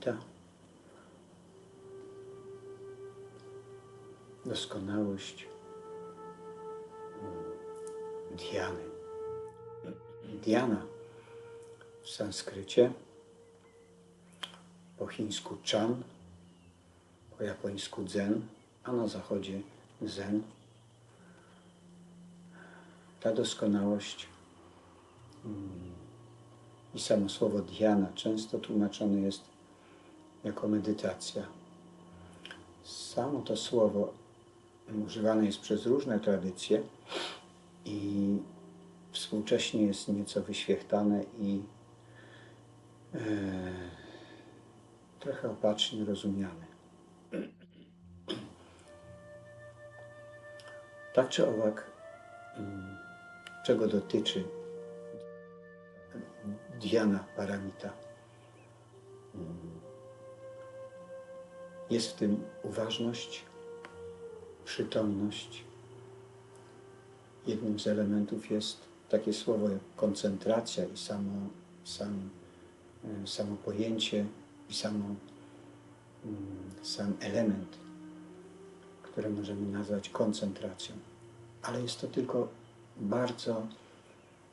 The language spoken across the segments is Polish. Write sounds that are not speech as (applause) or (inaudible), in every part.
Paramita. Doskonałość. Diany. Diana. W sanskrycie, po chińsku Chan, po japońsku Zen, a na zachodzie Zen. Ta doskonałość. I samo słowo dhyana często tłumaczone jest jako medytacja. Samo to słowo używane jest przez różne tradycje i współcześnie jest nieco wyświechtane i e, trochę opacznie rozumiane. Tak czy owak, czego dotyczy Dhyana Paramita. Jest w tym uważność, przytomność. Jednym z elementów jest takie słowo jak koncentracja i samo, sam, samo pojęcie i samo, sam element, które możemy nazwać koncentracją. Ale jest to tylko bardzo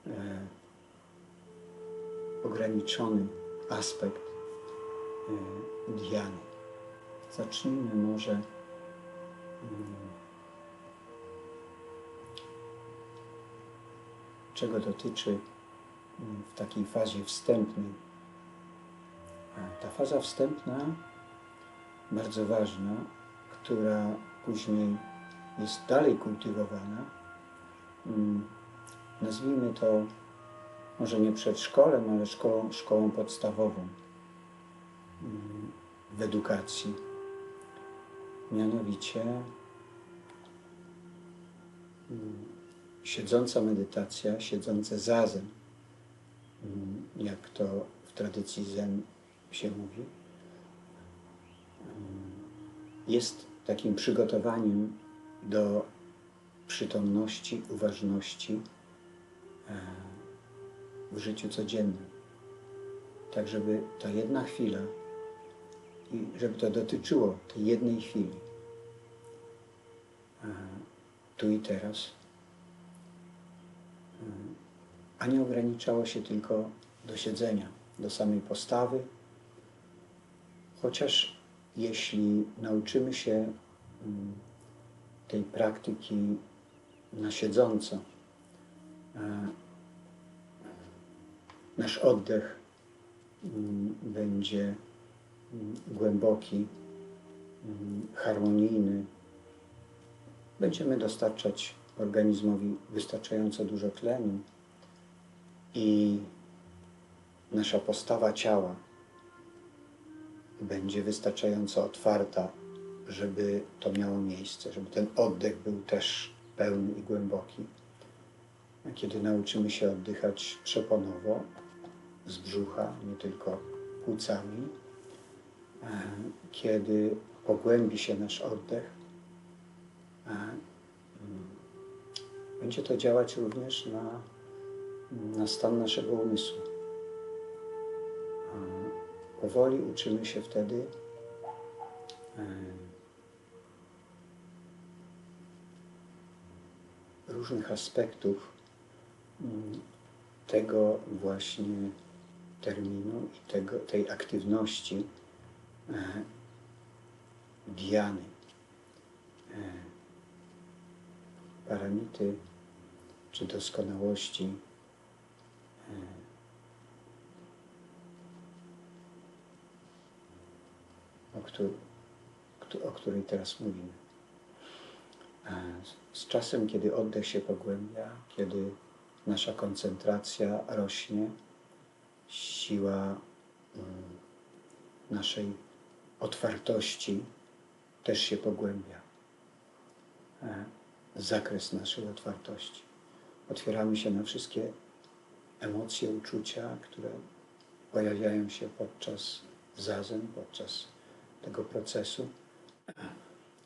e, ograniczony aspekt e, Diany. Zacznijmy może. Mm, czego dotyczy mm, w takiej fazie wstępnej. Ta faza wstępna, bardzo ważna, która później jest dalej kultywowana, mm, nazwijmy to może nie przedszkolem, ale szkołą, szkołą podstawową. W edukacji. Mianowicie mm, siedząca medytacja, siedzące zazen, mm, jak to w tradycji zen się mówi, jest takim przygotowaniem do przytomności, uważności, e, w życiu codziennym. Tak, żeby ta jedna chwila i żeby to dotyczyło tej jednej chwili, tu i teraz, a nie ograniczało się tylko do siedzenia, do samej postawy, chociaż jeśli nauczymy się mm, tej praktyki na siedząco, nasz oddech mm, będzie głęboki, mm, harmonijny. Będziemy dostarczać organizmowi wystarczająco dużo tlenu i nasza postawa ciała będzie wystarczająco otwarta, żeby to miało miejsce, żeby ten oddech był też pełny i głęboki. A kiedy nauczymy się oddychać przeponowo, z brzucha, nie tylko płucami, kiedy pogłębi się nasz oddech, mm, będzie to działać również na, na stan naszego umysłu. Powoli uczymy się wtedy e, różnych aspektów mm, tego właśnie terminu i tego, tej aktywności diany, e, paramity czy doskonałości. E, o, której, o której teraz mówimy. E, z czasem, kiedy oddech się pogłębia, kiedy nasza koncentracja rośnie, siła mm, naszej otwartości też się pogłębia. E, zakres naszej otwartości. Otwieramy się na wszystkie emocje, uczucia, które pojawiają się podczas zazen, podczas tego procesu.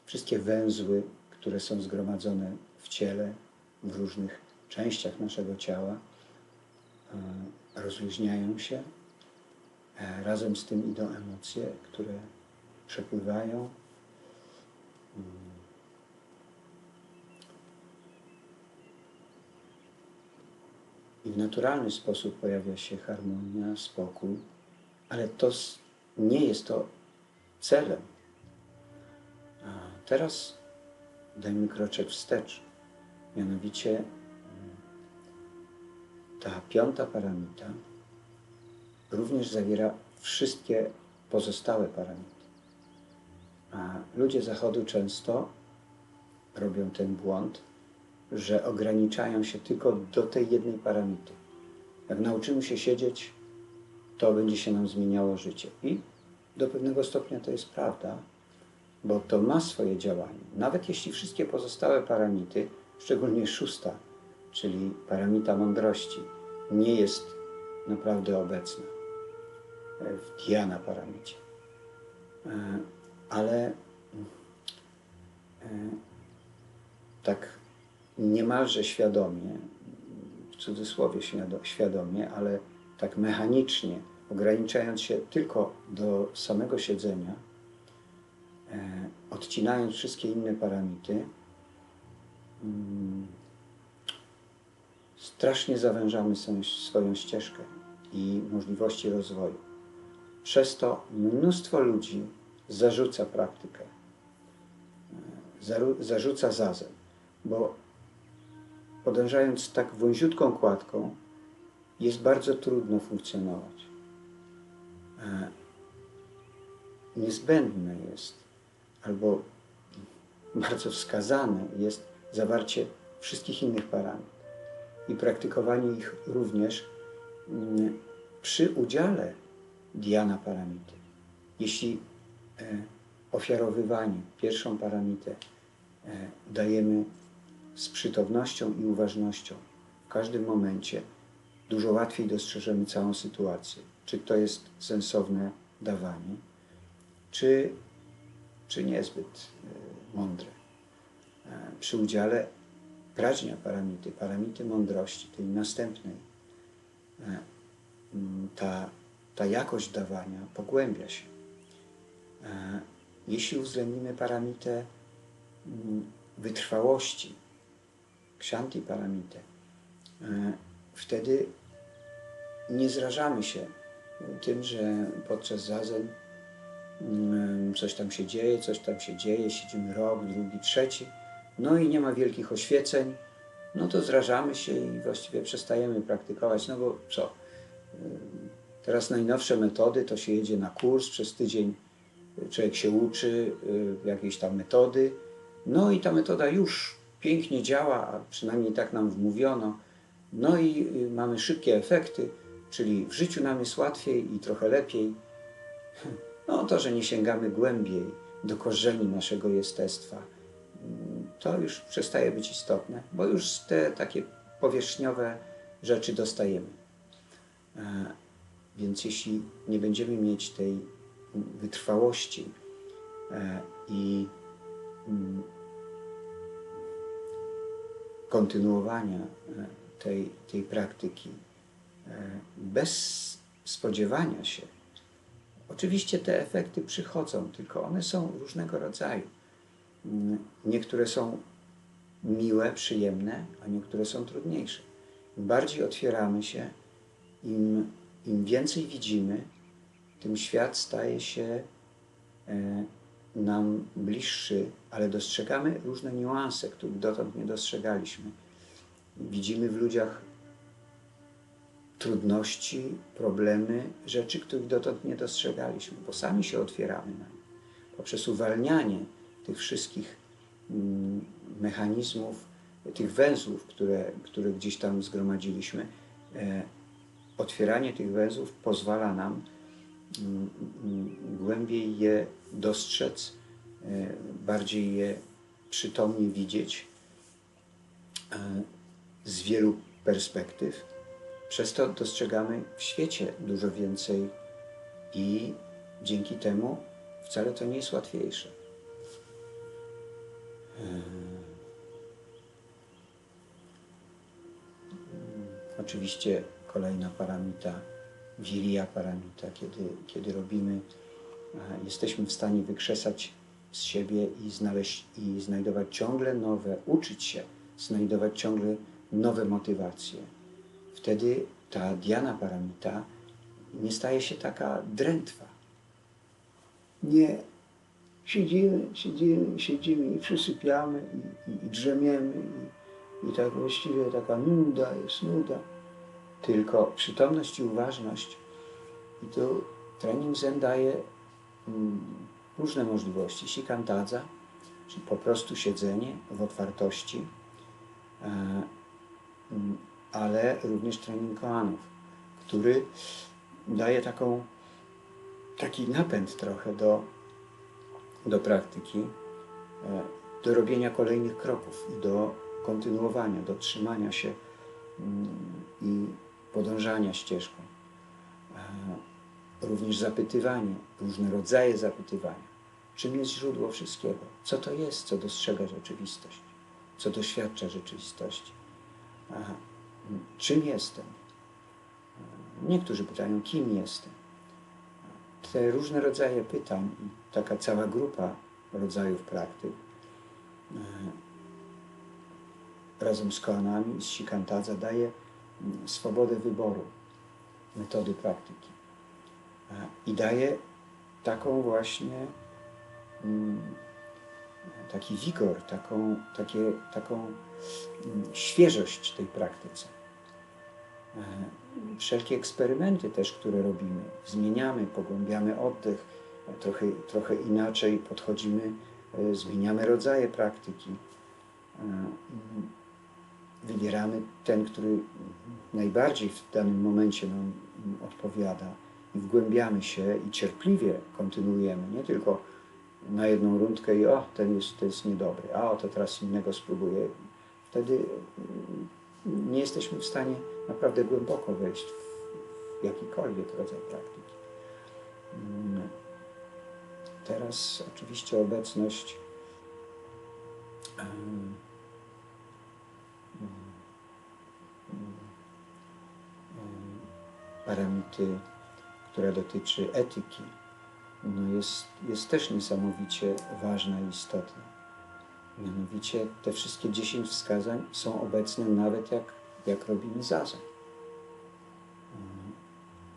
Wszystkie węzły, które są zgromadzone w ciele, w różnych częściach naszego ciała, e, rozluźniają się E, Razem z tym idą emocje, które przepływają. Mm. I w naturalny sposób pojawia się harmonia, spokój, ale to nie jest to celem. A teraz dajmy kroczek wstecz. Mianowicie mm, ta piąta paramita również zawiera wszystkie pozostałe paramity. Ludzie Zachodu często robią ten błąd, że ograniczają się tylko do tej jednej paramity. Jak nauczymy się siedzieć, to będzie się nam zmieniało życie. I do pewnego stopnia to jest prawda, bo to ma swoje działanie. Nawet jeśli wszystkie pozostałe paramity, szczególnie szósta, czyli paramita mądrości, nie jest naprawdę obecna w Diana paramicie. Ale e, tak niemalże świadomie, w cudzysłowie świado- świadomie, ale tak mechanicznie, ograniczając się tylko do samego siedzenia, e, odcinając wszystkie inne paramity, mm, strasznie zawężamy swoją ścieżkę i możliwości rozwoju. Przez to mnóstwo ludzi zarzuca praktykę, zarzuca zazen, bo podążając tak wąziutką kładką, jest bardzo trudno funkcjonować. E, Niezbędne jest, albo bardzo wskazane jest zawarcie wszystkich innych paramit i praktykowanie ich również mm, przy udziale Diana paramity. Jeśli ofiarowywanie, pierwszą paramitę e, dajemy z przytomnością i uważnością w każdym momencie, dużo łatwiej dostrzeżemy całą sytuację. Czy to jest sensowne dawanie, czy, czy niezbyt e, mądre. E, Przy udziale praźnia paramity, paramity mądrości, tej następnej, e, ta, ta jakość dawania pogłębia się. E, Jeśli uwzględnimy paramitę mm, wytrwałości, ksianti paramitę, e, wtedy nie zrażamy się tym, że podczas zazen mm, coś tam się dzieje, coś tam się dzieje, siedzimy rok, drugi, trzeci, no i nie ma wielkich oświeceń, no to zrażamy się i właściwie przestajemy praktykować, no bo co? Ym, Teraz najnowsze metody to się jedzie na kurs, przez tydzień człowiek się uczy y, jakiejś tam metody, no i ta metoda już pięknie działa, a przynajmniej tak nam wmówiono, no i y, mamy szybkie efekty, czyli w życiu nam jest łatwiej i trochę lepiej. No to, że nie sięgamy głębiej do korzeni naszego jestestwa, to już przestaje być istotne, bo już te takie powierzchniowe rzeczy dostajemy. E, Więc jeśli nie będziemy mieć tej wytrwałości e, i mm, kontynuowania e, tej, tej praktyki e, bez spodziewania się, oczywiście te efekty przychodzą, tylko one są różnego rodzaju. Mm, Niektóre są miłe, przyjemne, a niektóre są trudniejsze. Im bardziej otwieramy się, im, im więcej widzimy, tym świat staje się e, nam bliższy, ale dostrzegamy różne niuanse, których dotąd nie dostrzegaliśmy. Widzimy w ludziach trudności, problemy, rzeczy, których dotąd nie dostrzegaliśmy, bo sami się otwieramy na nie. Poprzez uwalnianie tych wszystkich mm, mechanizmów, tych węzłów, które, które gdzieś tam zgromadziliśmy, e, otwieranie tych węzłów pozwala nam głębiej je dostrzec, e, bardziej je przytomnie widzieć e, z wielu perspektyw. Przez to dostrzegamy w świecie dużo więcej i dzięki temu wcale to nie jest łatwiejsze. E, Oczywiście kolejna paramita Viriya Paramita, kiedy, kiedy robimy, jesteśmy w stanie wykrzesać z siebie i znaleźć i znajdować ciągle nowe, uczyć się znajdować ciągle nowe motywacje. Wtedy ta Diana Paramita nie staje się taka drętwa. Nie siedzimy, siedzimy, siedzimy i przysypiamy i, i, i drzemiemy i, i tak właściwie taka nuda jest, nuda. Tylko przytomność i uważność i tu trening Zen daje mm, różne możliwości. Sikantadza, czyli po prostu siedzenie w otwartości, e, mm, ale również trening koanów, który daje taką, taki napęd trochę do, do praktyki, e, do robienia kolejnych kroków do kontynuowania, do trzymania się mm, i podążania ścieżką. E, Również zapytywanie, różne rodzaje zapytywania. Czym jest źródło wszystkiego? Co to jest, co dostrzega rzeczywistość? Co doświadcza rzeczywistości? Aha. Czym jestem? E, Niektórzy pytają, kim jestem? Te różne rodzaje pytań i taka cała grupa rodzajów praktyk e, razem z koanami, z Shikantadza daje swobodę wyboru metody praktyki i daje taką właśnie mm, taki wigor, taką, takie, taką mm, świeżość tej praktyce. Wszelkie eksperymenty też, które robimy, zmieniamy, pogłębiamy oddech, trochę, trochę inaczej podchodzimy, e, zmieniamy rodzaje praktyki. Wybieramy ten, który najbardziej w danym momencie nam odpowiada i wgłębiamy się i cierpliwie kontynuujemy, nie tylko na jedną rundkę i o, ten jest, to jest niedobry, a o, to teraz innego spróbuję. Wtedy nie jesteśmy w stanie naprawdę głęboko wejść w jakikolwiek rodzaj praktyki. Mm, Teraz oczywiście obecność paramity, która dotyczy etyki, no jest, jest też niesamowicie ważna i istotna. Mianowicie te wszystkie dziesięć wskazań są obecne nawet jak, jak robimy. Mm,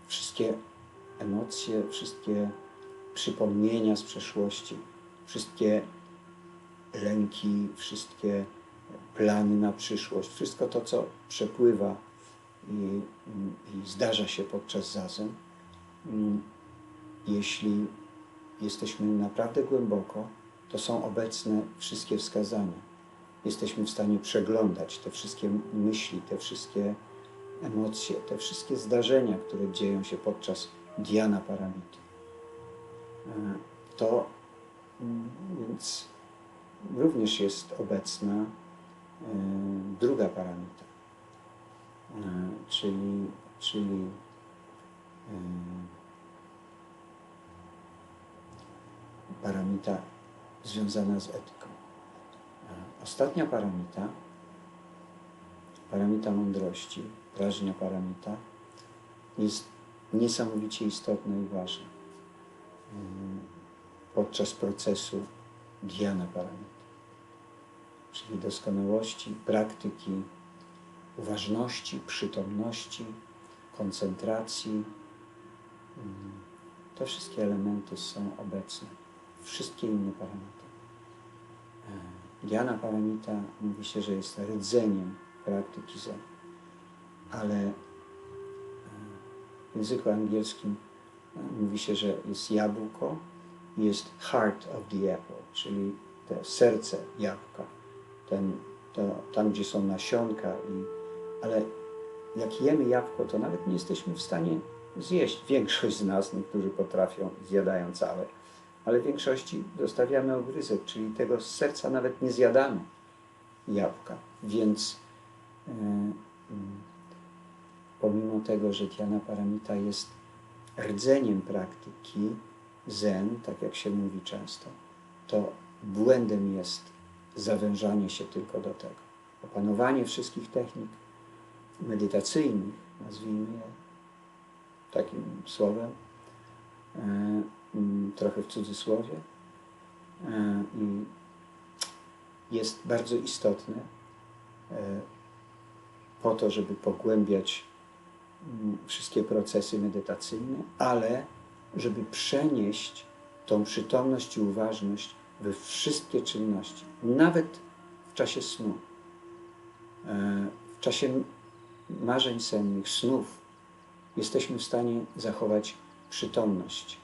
Wszystkie emocje, wszystkie przypomnienia z przeszłości, wszystkie lęki, wszystkie plany na przyszłość, wszystko to, co przepływa i, i zdarza się podczas zazen, mm, jeśli jesteśmy naprawdę głęboko, to są obecne wszystkie wskazania. Jesteśmy w stanie przeglądać te wszystkie myśli, te wszystkie emocje, te wszystkie zdarzenia, które dzieją się podczas Diana Paramity. E, To mm, więc również jest obecna e, druga paramita, czyli, czyli e, paramita związana z etyką. E, Ostatnia paramita, paramita mądrości, prażnia paramita, jest niesamowicie istotna i ważna podczas procesu dhyana paramity, czyli doskonałości, praktyki, uważności, przytomności, koncentracji. Mm, Te wszystkie elementy są obecne wszystkie inne paramity. E, Diana paramita mówi się, że jest rdzeniem praktyki Zen, ale e, w języku angielskim e, mówi się, że jest jabłko i jest heart of the apple, czyli to serce jabłka, ten, to, tam gdzie są nasionka, i, ale jak jemy jabłko, to nawet nie jesteśmy w stanie zjeść. Większość z nas, niektórzy potrafią, zjadają całe ale w większości zostawiamy ogryzek, czyli tego z serca nawet nie zjadamy jabłka. Więc mm, pomimo tego, że Tiana Paramita jest rdzeniem praktyki zen, tak jak się mówi często, to błędem jest zawężanie się tylko do tego. Opanowanie wszystkich technik medytacyjnych, nazwijmy je, takim słowem, e, mm, trochę w cudzysłowie. E, jest bardzo istotne po to, żeby pogłębiać mm, wszystkie procesy medytacyjne, ale żeby przenieść tą przytomność i uważność we wszystkie czynności, nawet w czasie snu, e, w czasie marzeń sennych, snów, jesteśmy w stanie zachować przytomność.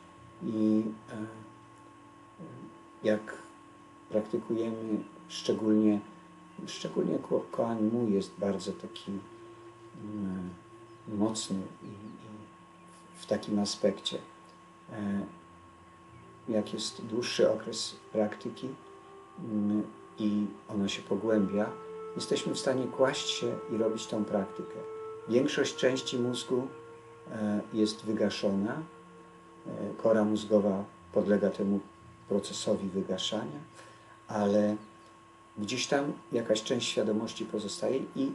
I e, jak praktykujemy, szczególnie, szczególnie ko- koan mu jest bardzo taki mm, mocny i, i w takim aspekcie. E, Jak jest dłuższy okres praktyki mm, i ona się pogłębia, jesteśmy w stanie kłaść się i robić tą praktykę. Większość części mózgu e, jest wygaszona, e, kora mózgowa podlega temu procesowi wygaszania, ale gdzieś tam jakaś część świadomości pozostaje i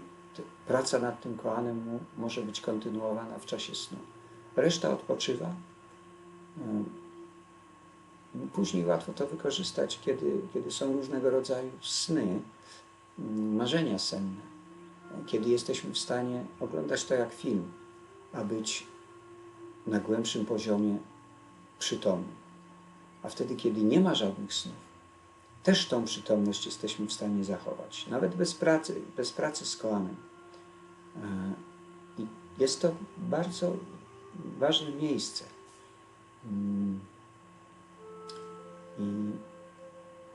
praca nad tym koanem może być kontynuowana w czasie snu. Reszta odpoczywa. Ym, Później łatwo to wykorzystać, kiedy, kiedy są różnego rodzaju sny, marzenia senne, kiedy jesteśmy w stanie oglądać to jak film, a być na głębszym poziomie przytomnym. A wtedy, kiedy nie ma żadnych snów, też tą przytomność jesteśmy w stanie zachować, nawet bez pracy, bez pracy z koanem. E, I jest to bardzo ważne miejsce. Mm. I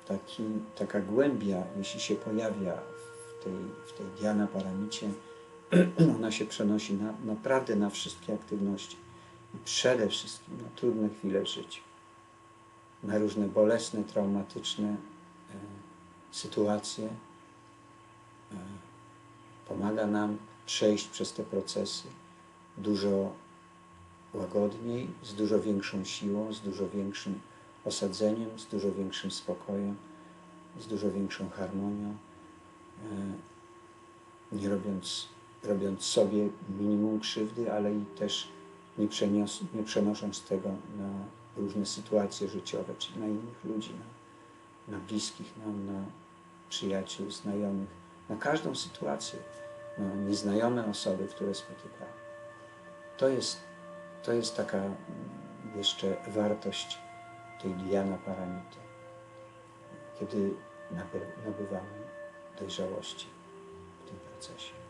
taki, taka głębia, jeśli się pojawia w tej, w tej Diana Paramicie, (clears throat) ona się przenosi na, naprawdę na wszystkie aktywności i przede wszystkim na trudne chwile w życiu, na różne bolesne, traumatyczne e, sytuacje. E, pomaga nam przejść przez te procesy dużo łagodniej, z dużo większą siłą, z dużo większym osadzeniem, z dużo większym spokojem, z dużo większą harmonią, e, nie robiąc, robiąc sobie minimum krzywdy, ale i też nie, przenios, nie przenosząc tego na różne sytuacje życiowe, czy na innych ludzi, na, na bliskich nam, na przyjaciół, znajomych, na każdą sytuację, na nieznajome osoby, które spotykamy. To jest, to jest taka mm, jeszcze wartość tej Diana Paramity, kiedy naby- nabywamy dojrzałości w tym procesie.